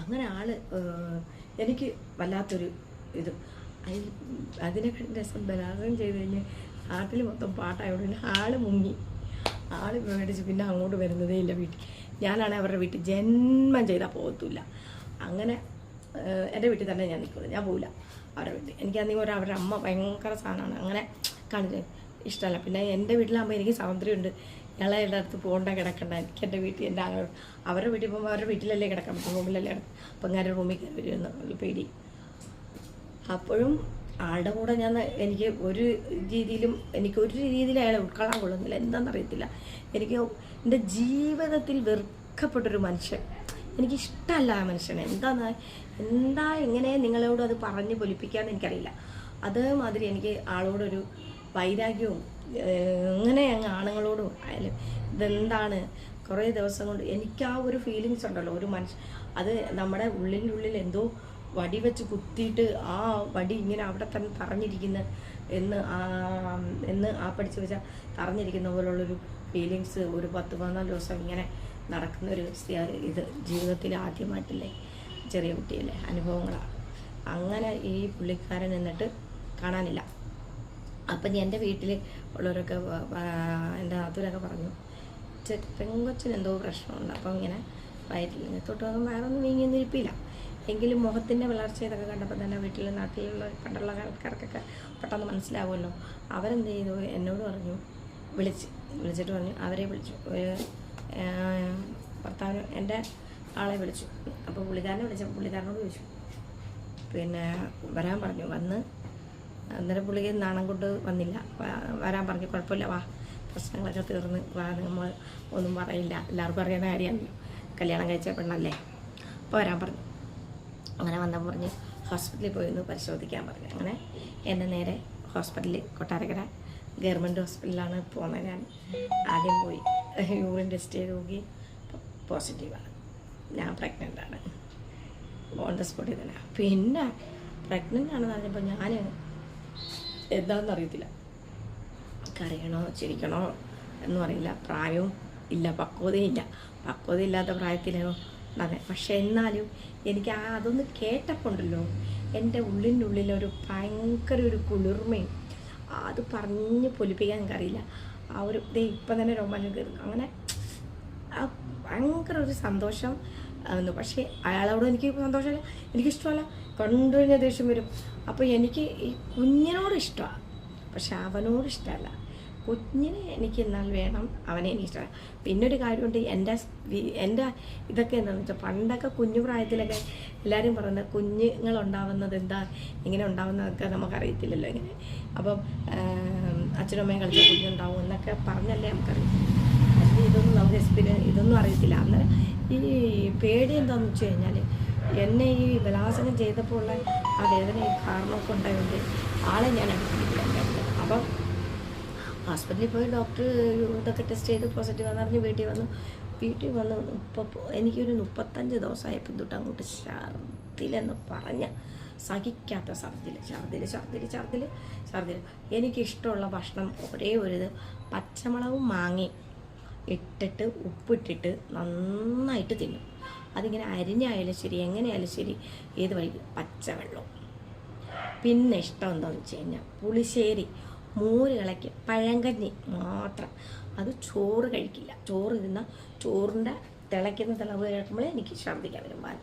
അങ്ങനെ ആൾ എനിക്ക് വല്ലാത്തൊരു ഇത്. അതിൽ അതിനെക്കാട്ടും രസം ബലാത്സംഗം ചെയ്ത് കഴിഞ്ഞാൽ നാട്ടിൽ മൊത്തം പാട്ടായതുകൊണ്ട് ആൾ മുങ്ങി. ആൾ മേടിച്ച് പിന്നെ അങ്ങോട്ട് വരുന്നതേ ഇല്ല വീട്ടിൽ. ഞാനാണ് അവരുടെ വീട്ടിൽ ജന്മം ചെയ്താൽ പോകത്തില്ല അങ്ങനെ എന്റെ വീട്ടിൽ തന്നെ ഞാൻ നിൽക്കുന്നത് ഞാൻ പോവില്ല അവരുടെ വീട്ടിൽ. എനിക്കാണെങ്കിൽ ഒരു അവരുടെ അമ്മ ഭയങ്കര സാധനമാണ്. അങ്ങനെ കാണിച്ചത് ഇഷ്ടമല്ല. പിന്നെ എന്റെ വീട്ടിലാകുമ്പോൾ എനിക്ക് സ്വാതന്ത്ര്യമുണ്ട്. ഇളയുടെ അടുത്ത് പോകണ്ട കിടക്കണ്ട. എനിക്ക് എന്റെ വീട്ടിൽ എന്റെ ആങ്ങളോട് അവരുടെ വീട്ടിൽ പോകുമ്പോൾ അവരുടെ വീട്ടിലല്ലേ കിടക്കാൻ പറ്റും റൂമിലല്ലേ കിടക്കും അപ്പം ഞാൻ റൂമിൽ കയറി വരുമെന്ന് പേടി. അപ്പോഴും ആളുടെ കൂടെ ഞാൻ എനിക്ക് ഒരു രീതിയിലും എനിക്ക് ഒരു രീതിയിൽ അയാളെ ഉൾക്കൊള്ളാൻ കൊള്ളുന്നില്ല. എന്താണെന്നറിയത്തില്ല. എനിക്ക് എന്റെ ജീവിതത്തിൽ വെറുക്കപ്പെട്ടൊരു മനുഷ്യൻ. എനിക്കിഷ്ടമല്ല ആ മനുഷ്യനെ. എന്താന്ന് എന്താ എങ്ങനെ നിങ്ങളോട് അത് പറഞ്ഞ് പൊലിപ്പിക്കാമെന്ന് എനിക്കറിയില്ല. അതേമാതിരി എനിക്ക് ആളോടൊരു വൈരാഗ്യവും ഏഹ്, അങ്ങനെ അങ്ങ് ആണുങ്ങളോടും ആയാലും ഇതെന്താണ്? കുറേ ദിവസം കൊണ്ട് എനിക്ക് ആ ഒരു ഫീലിങ്സ് ഉണ്ടല്ലോ. ഒരു മനുഷ്യ അത് നമ്മുടെ ഉള്ളിന്റെ ഉള്ളിൽ എന്തോ വടി വെച്ച് കുത്തിയിട്ട് ആ വടി ഇങ്ങനെ അവിടെ തന്നെ തറഞ്ഞിരിക്കുന്ന എന്ന് എന്ന് ആ പഠിച്ച് വെച്ചാൽ തറഞ്ഞിരിക്കുന്ന പോലുള്ളൊരു ഫീലിങ്സ് ഒരു പത്ത് പതിനാല് ദിവസം ഇങ്ങനെ നടക്കുന്ന ഒരു ഇത് ജീവിതത്തിൽ ആദ്യമായിട്ടില്ലേ ചെറിയ കുട്ടിയല്ലേ അനുഭവങ്ങളാണ്. അങ്ങനെ ഈ പുള്ളിക്കാരൻ എന്നിട്ട് കാണാനില്ല. അപ്പം എന്റെ വീട്ടിൽ ഉള്ളവരൊക്കെ എന്റെ നാത്തൂരൊക്കെ പറഞ്ഞു പെങ്കൊച്ചിന് എന്തോ പ്രശ്നമുണ്ട്. അപ്പം ഇങ്ങനെ വയറ്റിൽ തൊട്ട് വേറെ വയറൊന്നും വീങ്ങിയൊന്നും ഇരിപ്പില്ല. എങ്കിലും മുഖത്തിന്റെ വളർച്ച ഇതൊക്കെ കണ്ടപ്പോൾ തന്നെ വീട്ടിൽ നാട്ടിലുള്ള പണ്ടുള്ള ആൾക്കാർക്കൊക്കെ പെട്ടെന്ന് മനസ്സിലാവുമല്ലോ. അവരെന്ത് ചെയ്തു? എന്നോട് പറഞ്ഞു വിളിച്ച് വിളിച്ചിട്ട് പറഞ്ഞു അവരെ വിളിച്ചു. ഒരു ഭർത്താവിന് എന്റെ ആളെ വിളിച്ചു. അപ്പോൾ പുള്ളിക്കാരനെ വിളിച്ചപ്പോൾ പുള്ളിക്കാരനോട് ചോദിച്ചു. പിന്നെ വരാൻ പറഞ്ഞു. വന്ന് അന്നേരം പുള്ളിക്ക് നാണം കൊണ്ട് വന്നില്ല. വരാൻ പറഞ്ഞു. കുഴപ്പമില്ല. വാ പ്രശ്നങ്ങളൊക്കെ തീർന്ന്. വാ നമ്മൾ ഒന്നും പറയില്ല. എല്ലാവർക്കും അറിയാവുന്ന കാര്യമാണല്ലോ കല്യാണം കഴിച്ച പെണ്ണല്ലേ? അപ്പോൾ വരാൻ പറഞ്ഞു. അങ്ങനെ വന്നപ്പോൾ പറഞ്ഞ് ഹോസ്പിറ്റലിൽ പോയി ഒന്ന് പരിശോധിക്കാൻ പറഞ്ഞു. അങ്ങനെ എന്നെ നേരെ ഹോസ്പിറ്റലിൽ കൊട്ടാരക്കര ഗവൺമെന്റ് ഹോസ്പിറ്റലിലാണ് പോകുന്നത് ഞാൻ. ആദ്യം പോയി യൂറിൻ ടെസ്റ്റ് ചെയ്ത് നോക്കി. പോസിറ്റീവാണ് ഞാൻ പ്രഗ്നന്റ് ആണ്. ഓൺ ദ സ്പോട്ടിൽ തന്നെ പിന്നെ പ്രഗ്നന്റ് ആണെന്ന് പറഞ്ഞപ്പോൾ ഞാൻ എന്താണെന്ന് അറിയത്തില്ല കരയണോ ചിരിക്കണോ എന്നും അറിയില്ല. പ്രായവും ഇല്ല പക്വതയില്ല പക്വതയില്ലാത്ത പ്രായത്തിലോ അതെ പക്ഷെ എന്നാലും എനിക്ക് ആ അതൊന്ന് കേട്ടപ്പോണ്ടല്ലോ. എന്റെ ഉള്ളിന്റെ ഉള്ളിലൊരു ഭയങ്കര ഒരു കുളിർമയും അത് പറഞ്ഞ് പൊലിപ്പിക്കാൻ എനിക്കറിയില്ല. ആ ഒരു ഇതേ ഇപ്പം തന്നെ രോമാഞ്ചം കയറുന്നു അങ്ങനെ ആ ഭയങ്കര ഒരു സന്തോഷം പക്ഷേ അയാളോട് എനിക്ക് സന്തോഷമല്ല. എനിക്കിഷ്ടമല്ല. കണ്ടു കഴിഞ്ഞാൽ ദേഷ്യം വരും. അപ്പോൾ എനിക്ക് ഈ കുഞ്ഞിനോട് ഇഷ്ടമാണ് പക്ഷെ അവനോട് ഇഷ്ടമല്ല കുഞ്ഞിനെ എനിക്ക് എന്നാൽ വേണം അവനെ എനിക്ക് ഇഷ്ടമല്ല പിന്നെ ഒരു കാര്യമുണ്ട് എന്റെ എന്റെ ഇതൊക്കെ എന്താണെന്ന് വെച്ചാൽ പണ്ടൊക്കെ കുഞ്ഞു പ്രായത്തിലൊക്കെ എല്ലാവരും പറയുന്നത് കുഞ്ഞുങ്ങൾ ഉണ്ടാവുന്നത് എന്താ ഇങ്ങനെ ഉണ്ടാവുന്നതൊക്കെ നമുക്കറിയത്തില്ലല്ലോ ഇങ്ങനെ. അപ്പം അച്ഛനമ്മയും കളിച്ച കുഞ്ഞുണ്ടാവും എന്നൊക്കെ പറഞ്ഞല്ലേ നമുക്കറിയാം ഇതൊന്നും നമുക്ക് എക്സ്പീരിയൻസ് ഇതൊന്നും അറിയത്തില്ല. അന്നേരം ഈ പേടി എന്താണെന്ന് വെച്ച് കഴിഞ്ഞാൽ എന്നെ ഈ ബലാസനം ചെയ്തപ്പോൾ ഉള്ള ആ വേദനയും കാരണമൊക്കെ ഉണ്ടായതുകൊണ്ട് ആളെ ഞാൻ അടുപ്പിക്കില്ല അപ്പം ഹോസ്പിറ്റലിൽ പോയി ഡോക്ടർ ഇതൊക്കെ ടെസ്റ്റ് ചെയ്ത് പോസിറ്റീവ് ആണെന്ന് വീട്ടിൽ വന്നു. വീട്ടിൽ വന്ന് ഇപ്പോൾ എനിക്കൊരു മുപ്പത്തഞ്ച് ദിവസമായപ്പോൾ തൊട്ട് അങ്ങോട്ട് ഛർദിലെന്ന് പറഞ്ഞ സഹിക്കാത്ത ഛർദിൽ ഛർദിൽ ഛർദിൽ ഛർദിൽ ഛർദിൽ എനിക്കിഷ്ടമുള്ള ഭക്ഷണം ഒരേ ഒരു ഇത്. പച്ചമുളകും മാങ്ങയും ഇട്ടിട്ട് ഉപ്പിട്ടിട്ട് നന്നായിട്ട് തിന്നും. അതിങ്ങനെ അരിഞ്ഞായാലും ശരി എങ്ങനെയായാലും ശരി ഏത് വഴി? പച്ചവെള്ളം. പിന്നെ ഇഷ്ടം എന്താണെന്ന് വെച്ച് കഴിഞ്ഞാൽ പുളിശ്ശേരി. മോര് ഇളക്കി പഴങ്കഞ്ഞി മാത്രം. അത് ചോറ് കഴിക്കില്ല. ചോറ് തിന്നാൽ ചോറിന്റെ തിളയ്ക്കുന്ന തിളവ് കേൾക്കുമ്പോഴേ എനിക്ക് ഛർദ്ദിക്കാൻ വരും. പാൽ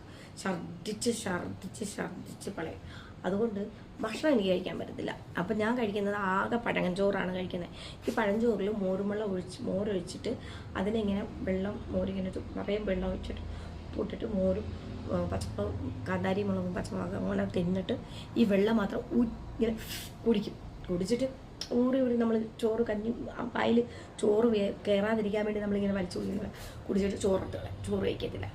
ഛർദ്ദിച്ച് ഛർദ്ദിച്ച് ഛർദ്ദിച്ച് പളയും. അതുകൊണ്ട് ഭക്ഷണം എനിക്ക് കഴിക്കാൻ പറ്റത്തില്ല. അപ്പം ഞാൻ കഴിക്കുന്നത് ആകെ പഴങ്കഞ്ചോറാണ് കഴിക്കുന്നത്. ഈ പഴഞ്ചോറിൽ മോരുമുള്ള ഒഴിച്ച് മോരൊഴിച്ചിട്ട് അതിനിങ്ങനെ വെള്ളം മോരിങ്ങനെ നിറയെ വെള്ളം ഒഴിച്ചിട്ട് പൂട്ടിട്ട് മോരും പച്ചമുളകും കാന്താരി മുളകും പച്ചമുളകും അങ്ങനെ തിന്നിട്ട് ഈ വെള്ളം മാത്രം ഇങ്ങനെ കുടിക്കും. കുടിച്ചിട്ട് ഊറി ഊറി നമ്മൾ ചോറ് കഞ്ഞി പായൽ ചോറ് കയറാതിരിക്കാൻ വേണ്ടി നമ്മളിങ്ങനെ വലിച്ചു കുടിക്കുന്നത് കുടിച്ചിട്ട് ചോറിട്ട് ചോറ് കഴിക്കത്തില്ല.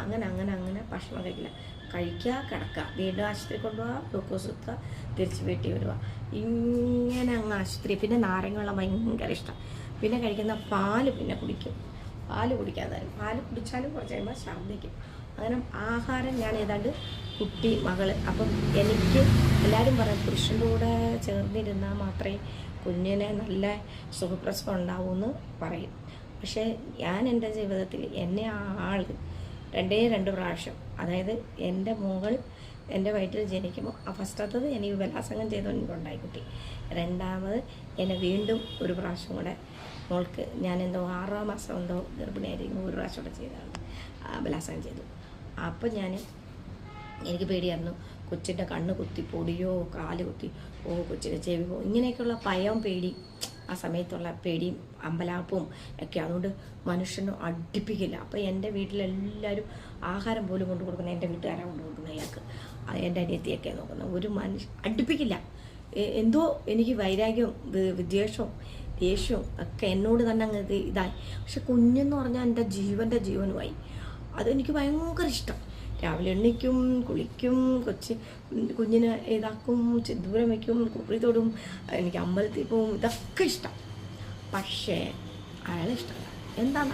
അങ്ങനെ അങ്ങനെ അങ്ങനെ ഭക്ഷണം കഴിക്കില്ല. കഴിക്കുക കിടക്കുക വീണ്ടും ആശുപത്രി കൊണ്ടുപോവുക ഗ്ലൂക്കോസ് എത്തുക തിരിച്ച് വീട്ടിൽ വരിക ഇങ്ങനെ അങ്ങ് ആശുപത്രി. പിന്നെ നാരങ്ങ വെള്ളം ഭയങ്കര ഇഷ്ടം. പിന്നെ കഴിക്കുന്ന പാൽ പിന്നെ കുടിക്കും. പാൽ കുടിക്കാൻ തരും പാൽ കുടിച്ചാലും കുറച്ച് കഴിയുമ്പോൾ ഛർദ്ദിക്കും. അങ്ങനെ ആഹാരം ഞാൻ ഏതാണ്ട് കുട്ടി മകൾ അപ്പം എനിക്ക് എല്ലാവരും പറയും പുരുഷന്റെ കൂടെ ചേർന്നിരുന്നാൽ മാത്രമേ കുഞ്ഞിനെ നല്ല സുഖപ്രസവം ഉണ്ടാവൂ എന്ന് പറയും. പക്ഷേ ഞാൻ എന്റെ ജീവിതത്തിൽ എന്നെ ആ ആൾ രണ്ടേ രണ്ട് പ്രാവശ്യം അതായത് എന്റെ മോകൾ എന്റെ വയറ്റിൽ ജനിക്കുമ്പോൾ ആ ഫസ്റ്റത്തത് എനിക്ക് ബലാസംഗം ചെയ്തുകൊണ്ടുണ്ടായി കുട്ടി. രണ്ടാമത് എന്നെ വീണ്ടും ഒരു പ്രാവശ്യം കൂടെ മോൾക്ക് ഞാൻ എന്തോ ആറാം മാസം എന്തോ ഗർഭിണിയായിരിക്കും ഒരു പ്രാവശ്യം കൂടെ ചെയ്തതാണ്. ബലാസംഗം ചെയ്തു. അപ്പം ഞാൻ എനിക്ക് പേടിയായിരുന്നു. കൊച്ചിന്റെ കണ്ണ് കുത്തി പൊടിയോ കാൽ കുത്തി ഓ കൊച്ചിന്റെ ചെവി പോ ഇങ്ങനെയൊക്കെയുള്ള ഭയം പേടി ആ സമയത്തുള്ള പേടിയും അമ്പലാപ്പും ഒക്കെ അതുകൊണ്ട് മനുഷ്യനും അടുപ്പിക്കില്ല. അപ്പോൾ എന്റെ വീട്ടിലെല്ലാവരും ആഹാരം പോലും കൊണ്ടു കൊടുക്കുന്നത് എന്റെ വീട്ടുകാരാണ് കൊണ്ടു കൊടുക്കുന്നത് അയാൾക്ക് എന്റെ അനിയത്തിയൊക്കെ നോക്കുന്നത് ഒരു മനുഷ്യ അടുപ്പിക്കില്ല. എന്തോ എനിക്ക് വൈരാഗ്യവും വിദ്വേഷവും ദേഷ്യവും ഒക്കെ എന്നോട് തന്നെ അങ്ങ് ഇതായി. പക്ഷെ കുഞ്ഞെന്ന് പറഞ്ഞാൽ എന്റെ ജീവന്റെ ജീവനുമായി. അതെനിക്ക് ഭയങ്കര ഇഷ്ടം. രാവിലെ എണ്ണിക്കും കുളിക്കും കൊച്ച് കുഞ്ഞിനെ ഇതാക്കും ദൂരം വയ്ക്കും കുറി തൊടും എനിക്ക് അമ്പലത്തിൽ പോവും ഇതൊക്കെ ഇഷ്ടം. പക്ഷേ അയാളെ ഇഷ്ടമല്ല. എന്താണ്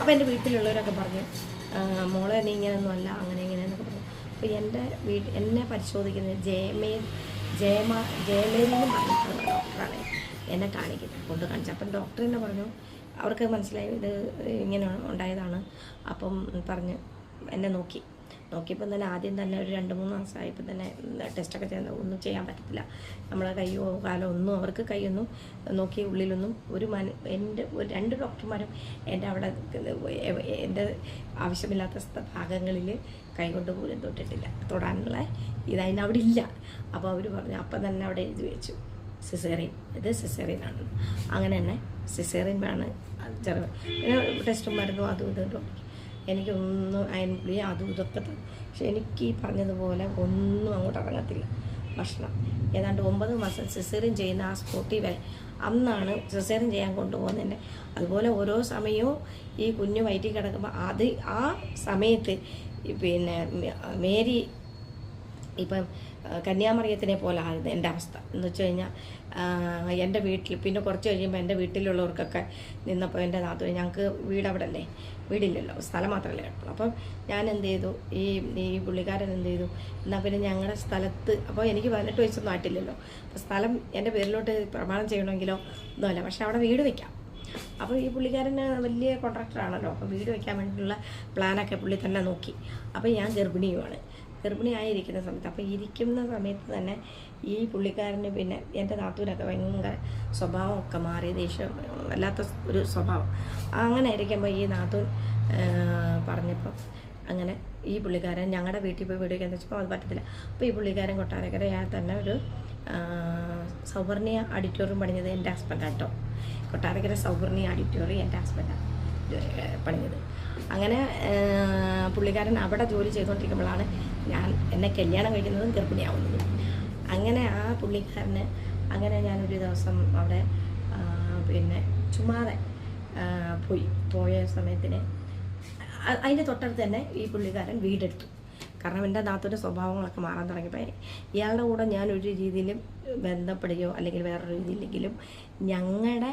അപ്പോൾ എന്റെ വീട്ടിലുള്ളവരൊക്കെ പറഞ്ഞു "ആ, മോളെ നീ ഇങ്ങനെയൊന്നും അല്ല അങ്ങനെ ഇങ്ങനെ എന്നൊക്കെ പറഞ്ഞു. അപ്പോൾ എന്റെ വീട് എന്നെ പരിശോധിക്കുന്നത് ജയമേ ജയമ ജയമേരി എന്ന് പറഞ്ഞിട്ടുള്ള ഡോക്ടറാണ് എന്നെ കാണിക്കുന്നത്. കൊണ്ട് കാണിച്ചത് അപ്പം ഡോക്ടർ തന്നെ പറഞ്ഞു അവർക്ക് മനസ്സിലായി ഇത് ഇങ്ങനെ ഉണ്ടായതാണ്. അപ്പം പറഞ്ഞ് എന്നെ നോക്കി. നോക്കിയപ്പം തന്നെ ആദ്യം തന്നെ ഒരു രണ്ട് മൂന്ന് മാസമായപ്പോൾ തന്നെ ടെസ്റ്റൊക്കെ ചെയ്യാൻ ഒന്നും ചെയ്യാൻ പറ്റത്തില്ല. നമ്മളെ കയ്യോ കാലോ ഒന്നും അവർക്ക് കൈയൊന്നും നോക്കി ഉള്ളിലൊന്നും ഒരു മന എന്റെ ഒരു രണ്ട് ഡോക്ടർമാരും എന്റെ അവിടെ എന്റെ ആവശ്യമില്ലാത്ത ഭാഗങ്ങളിൽ കൈകൊണ്ട് പോലും തൊട്ടിട്ടില്ല. തൊടാനുള്ള ഇതതിന് അവിടെ ഇല്ല. അപ്പോൾ അവർ പറഞ്ഞു അപ്പം തന്നെ അവിടെ എഴുതി വെച്ചു. സിസേറിയൻ. ഇത് സിസേറിയനാണ് അങ്ങനെ തന്നെ സിസേറിയൻ ആണ്. ചെറു പിന്നെ ടെസ്റ്റും മരുന്നും അതും ഇതും. എനിക്കൊന്നും അയൻ പുളി അതും ഇതൊക്കെ തന്നെ പക്ഷെ എനിക്ക് ഈ പറഞ്ഞതുപോലെ ഒന്നും അങ്ങോട്ട് ഇറങ്ങത്തില്ല ഭക്ഷണം. ഏതാണ്ട് ഒമ്പത് മാസം സിസേറിയൻ ചെയ്യുന്ന ആ സ്പോട്ടിൽ വരെ. അന്നാണ് സിസേറിയൻ ചെയ്യാൻ കൊണ്ടുപോകുന്നതിന്റെ അതുപോലെ ഓരോ സമയവും ഈ കുഞ്ഞ് വയറ്റിൽ കിടക്കുമ്പോൾ അത് ആ സമയത്ത് പിന്നെ മേരി ഇപ്പം കന്യാമറിയത്തിനെ പോലെ ആയിരുന്നു എന്റെ അവസ്ഥ. എന്ന് വെച്ച് കഴിഞ്ഞാൽ എന്റെ വീട്ടിൽ പിന്നെ കുറച്ച് കഴിയുമ്പോൾ എന്റെ വീട്ടിലുള്ളവർക്കൊക്കെ നിന്നപ്പോൾ എന്റെ നാത്തു ഞങ്ങൾക്ക് വീട് അവിടെ അല്ലേ വീടില്ലല്ലോ. സ്ഥലം മാത്രമല്ലേ കേട്ടോ അപ്പം ഞാൻ എന്ത് ചെയ്തു? ഈ ഈ പുള്ളിക്കാരൻ എന്ത് ചെയ്തു? എന്നാൽ പിന്നെ ഞങ്ങളുടെ സ്ഥലത്ത് അപ്പോൾ എനിക്ക് പതിനെട്ട് വയസ്സൊന്നും ആയിട്ടില്ലല്ലോ. അപ്പോൾ സ്ഥലം എന്റെ പേരിലോട്ട് പ്രമാണം ചെയ്യണമെങ്കിലോ ഒന്നുമല്ല. പക്ഷേ അവിടെ വീട് വെക്കാം. അപ്പോൾ ഈ പുള്ളിക്കാരൻ വലിയ കോൺട്രാക്ടറാണല്ലോ. അപ്പോൾ വീട് വെക്കാൻ വേണ്ടിയിട്ടുള്ള പ്ലാനൊക്കെ പുള്ളി തന്നെ നോക്കി. അപ്പോൾ ഞാൻ ഗർഭിണിയുമാണ് ഗർഭിണിയായിരിക്കുന്ന സമയത്ത് അപ്പോൾ ഇരിക്കുന്ന സമയത്ത് തന്നെ ഈ പുള്ളിക്കാരന് പിന്നെ എന്റെ താത്തൂരൊക്കെ ഭയങ്കര സ്വഭാവമൊക്കെ മാറി ദേഷ്യം വല്ലാത്ത ഒരു സ്വഭാവം. അങ്ങനെ ഇരിക്കുമ്പോൾ ഈ നാത്തൂൻ പറഞ്ഞപ്പോൾ അങ്ങനെ ഈ പുള്ളിക്കാരൻ ഞങ്ങളുടെ വീട്ടിൽ പോയി വീട് എന്ന് വെച്ചപ്പോൾ അത് പറ്റത്തില്ല. അപ്പോൾ ഈ പുള്ളിക്കാരൻ കൊട്ടാരക്കരയാൽ തന്നെ ഒരു സൗവർണിയ ഓഡിറ്റോറിയം പണിഞ്ഞത് എന്റെ ഹസ്ബൻഡാണ് കേട്ടോ കൊട്ടാരക്കര സൗവർണിയ ഓഡിറ്റോറിയം എന്റെ ഹസ്ബൻഡാണ് പണിഞ്ഞത്. അങ്ങനെ പുള്ളിക്കാരൻ അവിടെ ജോലി ചെയ്തുകൊണ്ടിരിക്കുമ്പോഴാണ് ഞാൻ എന്നെ കല്യാണം കഴിക്കുന്നതും ഗർഭിണിയാവുന്നതും. അങ്ങനെ ആ പുള്ളിക്കാരന് അങ്ങനെ ഞാനൊരു ദിവസം അവിടെ പിന്നെ ചുമ്മാതെ പോയി. പോയ സമയത്തിന് അതിന്റെ തൊട്ടടുത്ത് തന്നെ ഈ പുള്ളിക്കാരൻ വീടെടുത്തു. കാരണം എന്റെ നാത്തൊരു സ്വഭാവങ്ങളൊക്കെ മാറാൻ തുടങ്ങിയപ്പോൾ ഇയാളുടെ കൂടെ ഞാനൊരു രീതിയിലും ബന്ധപ്പെടുകയോ അല്ലെങ്കിൽ വേറൊരു രീതിയിലെങ്കിലും ഞങ്ങളുടെ